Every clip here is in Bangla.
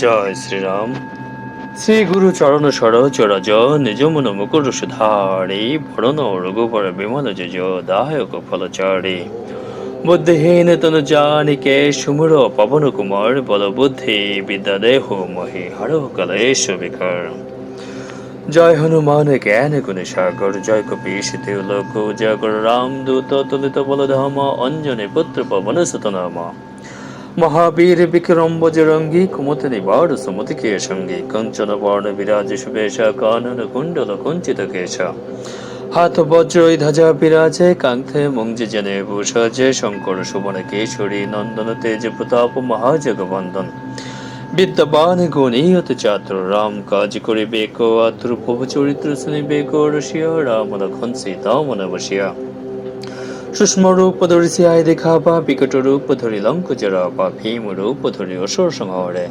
জয় শ্রীরাম। শ্রী গুরু চরণ সরোজ রজ নিজ মন মুকুর সুধারি, ভরণ রঘুবর বিমল যজ দায়ক ফলচারি। বুদ্ধিহীন তনু জানিকে সুমুর পবন কুমার, বল বুদ্ধি বিদ্যা দেহ মহি হর কলেশ বিকর। জয় হনুমান জ্ঞান গুণ সাগর, জয় কপীশ লোক জয় কর রাম দূত, তুলিত বলধাম, অঞ্জনে পুত্র পবন সুত নাম মহাবীর বিক্রম বজরঙ্গী কুমতি নিবার সুমতি কে সঙ্গী কঞ্চন বর্ণ বিরাজ সুবেশ, কানন কুণ্ডল কুঞ্চিত কেশ। হাত বজ্র ধ্বজা বিরাজে কাঙ্ক্ষে মঞ্জে জনে ভূষজে, শঙ্কর সুবন কেশরী, নন্দন তেজ প্রতাপ মহাজগবন্দন বিদ্যবান গুণী অতি চাতুর, রাম কাজ করিবে কো আতুর প্রভু চরিত্র শুনিবে কো রসিয়া রাম লক্ষণ সীতা মন রূপ ধরি সিয়ায় দেখাবা বিকট রূপ ধরি লঙ্ক জরাবা ভীম রূপ ধরি অসুর সংহরে।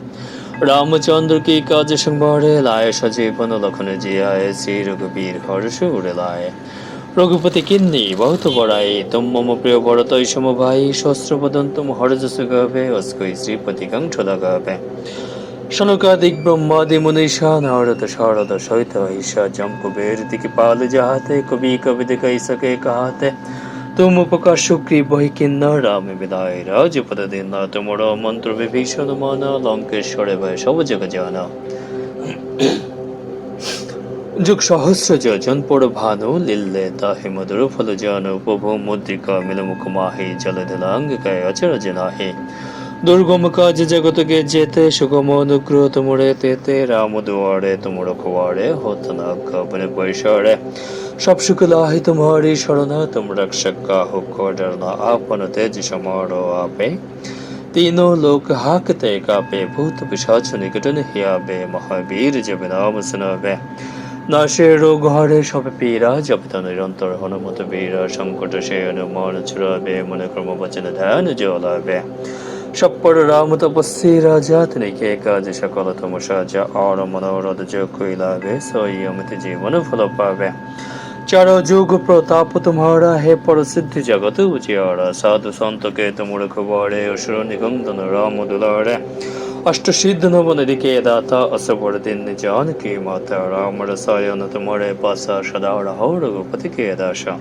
রামচন্দ্র কি কাজ সংবরে লায় সজীবন লক্ষণ জিয়ায় শ্রী রঘুবীর হর্ষ উড়ে লায়। রঘুপতি কিন্নি, বহুত বড়াই, তুম মম প্রিয় বরতই সম ভাই শস্ত্র বদন তুম হরজ সুগাবে অস্কই শ্রীপতি কণ্ঠ লাগাবে শনকাদিক ব্রহ্মাদি মুনিষা, নারদ শারদ সহিত ঈশা জম কুবের দিকে পাল যাহাতে, কবি কবি কই সকে কহাতে। রাজপদ দিন তোমর মন্ত্র বিভীষণ মান লঙ্কেশ্বরে ভয় সব জগ জানা যুগ সহস্র যোজন পড় ভানু লিল্লে তাহে মধুর ফল জান উপভূ মুদ্রিকা মিলমুখ মাহে মাহি জল দিলাঙ্গ গায় অচর জনাহে দুর্গম কাজ জগতকে যেতে সুগম অনুগ্রহ তোমরে তেতে রাম দুয়ারে তোমর কুয়ারে হত না বনে পরিসরে সব সুখ লাহি তোমারি শরণ তুম রক্ষক কাহু को डरना आपन तेज समारो आपे तीनों लोक हाकते कापे भूत पिशाच निकट नहीं आवे महावीर जब नाम सुनावे নাশে রোগ হরে সবে পীরা জপিত নিরন্তর হনুমত বীরা সংকট সে অনুমান ছুড়াবে মনে ক্রম বচন ধ্যান জ্বলাবে সপ্পর রাম তপস্বী রাজা তিনি কে কাজ সকল তম সাজা আর মনোরথ যে কইলাবে সই অমিত জীবন ফল পাবে। চার যুগ প্রতাপ তোমারা হে পরসিদ্ধি জগত উজিয়ারা, সাধু সন্তকে তোমর খবরে অসুর নিগন্ধন রাম দুলারে। অষ্ট সিদ্ধ নবন দিকে দাতা, অসবর দিন জানকী মাতা, রাম রসায়ন তোমারে পাশা, সদা রহো রঘুপতি কে দাসা।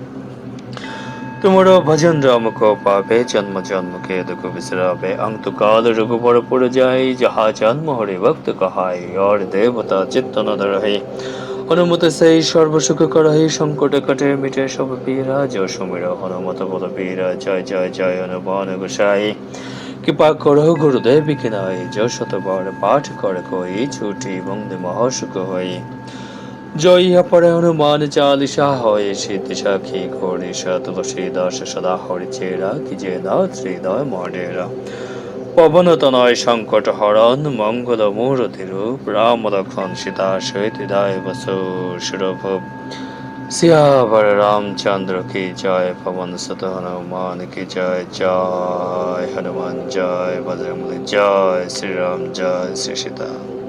তোমারও ভজন রামক পাবে জন্ম জন্মকে দুঃখ বিশ্রাবে অন্তকাল রঘুপর পড়ে যাই যাহা জন্ম হরে ভক্ত কহাই অর দেবতা চিত্তন ধরাই হনুমত সেই সর্বসুখ করাহি সংকট কটে মিটে সব পীরা জয় সমীর হনুমত পদ পীরা জয় জয় জয় অনুবন গোসাই কৃপা কর গুরুদেব কিনাই জয় শতবার পাঠ কর কই ছুটি বন্দে মহাসুখ হই জয়ীহপরায়ণমান চালিশা হয় সিদ্ধিসাক্ষী করে তুলসী দাস সদা হরিচেরা কি যে না মডেরা। মনেরা পবনতনয় সংকট হরণ, মঙ্গল মূরতিরূপ রাম লক্ষণ সীতা সহিত দায় বসু রামচন্দ্র কি জয়, পবন সত হনুমান কি জয় জয় হনুমান জয় বজরঙ্গলি জয়, শ্রীরাম জয়, শ্রী সীতা।